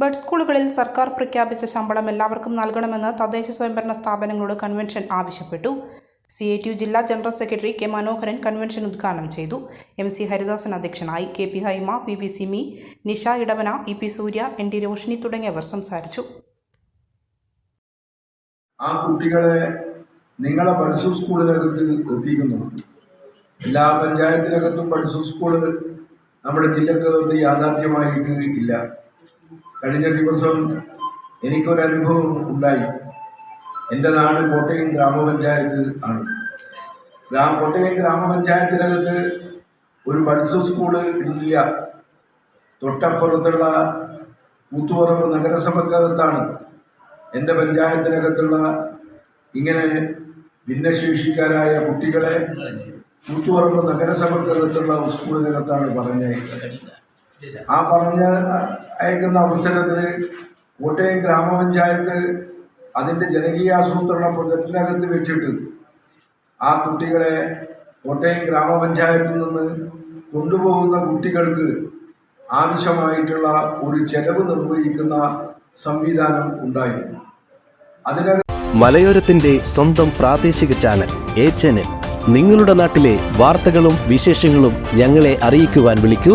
Bud സ്കൂളുകളിൽ സർക്കാർ പ്രഖ്യാപിച്ച ശമ്പളം എല്ലാവർക്കും നൽകണമെന്ന് തദ്ദേശ സ്വയംഭരണ സ്ഥാപനങ്ങളോട് കൺവെൻഷൻ ആവശ്യപ്പെട്ടു. സി ഐ ടി യു ജില്ലാ general secretary K Manoharan convention ഉദ്ഘാടനം ചെയ്തു. എം സി ഹരിദാസൻ അധ്യക്ഷനായി K P Haima P P Simi Nisha Edavana E P Surya N D Roshini തുടങ്ങിയവർ സംസാരിച്ചു. ആ കുട്ടികളെ നിങ്ങളെ പഠിച്ചു സ്കൂളിനകത്ത് എത്തിക്കുന്നത്. എല്ലാ പഞ്ചായത്തിനകത്തും പഠിച്ചു സ്കൂൾ നമ്മുടെ ജില്ലക്കകത്ത് യാഥാർത്ഥ്യമായിട്ട് ഇല്ല. കഴിഞ്ഞ ദിവസം എനിക്കൊരു അനുഭവം ഉണ്ടായി. എന്റെ നാട് കോട്ടയം ഗ്രാമപഞ്ചായത്ത് ആണ്. ഗ്രാമ കോട്ടയം ഗ്രാമപഞ്ചായത്തിനകത്ത് ഒരു പഠിച്ചു സ്കൂൾ ഇല്ല. തൊട്ടപ്പുറത്തുള്ള കൂത്തുപറമ്പ് നഗരസഭക്കകത്താണ്. എന്റെ പഞ്ചായത്തിനകത്തുള്ള ഇങ്ങനെ ഭിന്നശേഷിക്കാരായ കുട്ടികളെ കൂത്തുപറമ്പ് നഗരസഭക്കകത്തുള്ള സ്കൂളിനകത്താണ് പറഞ്ഞത് ആ പറഞ്ഞ അയക്കുന്ന അവസരത്തിൽ കോട്ടയം ഗ്രാമപഞ്ചായത്ത് അതിന്റെ ജനകീയാസൂത്രണ പ്രൊജക്റ്റിനകത്ത് വെച്ചിട്ട് ആ കുട്ടികളെ കോട്ടയം ഗ്രാമപഞ്ചായത്തിൽ നിന്ന് കൊണ്ടുപോകുന്ന കുട്ടികൾക്ക് ആവശ്യമായിട്ടുള്ള ഒരു ചെലവ് നിർവഹിക്കുന്ന സംവിധാനം ഉണ്ടായിരുന്നു. അതിനകത്ത് മലയോരത്തിന്റെ സ്വന്തം പ്രാദേശിക ചാനൽ എ ചാനൽ. നിങ്ങളുടെ നാട്ടിലെ വാർത്തകളും വിശേഷങ്ങളും ഞങ്ങളെ അറിയിക്കുവാൻ വിളിക്കൂ.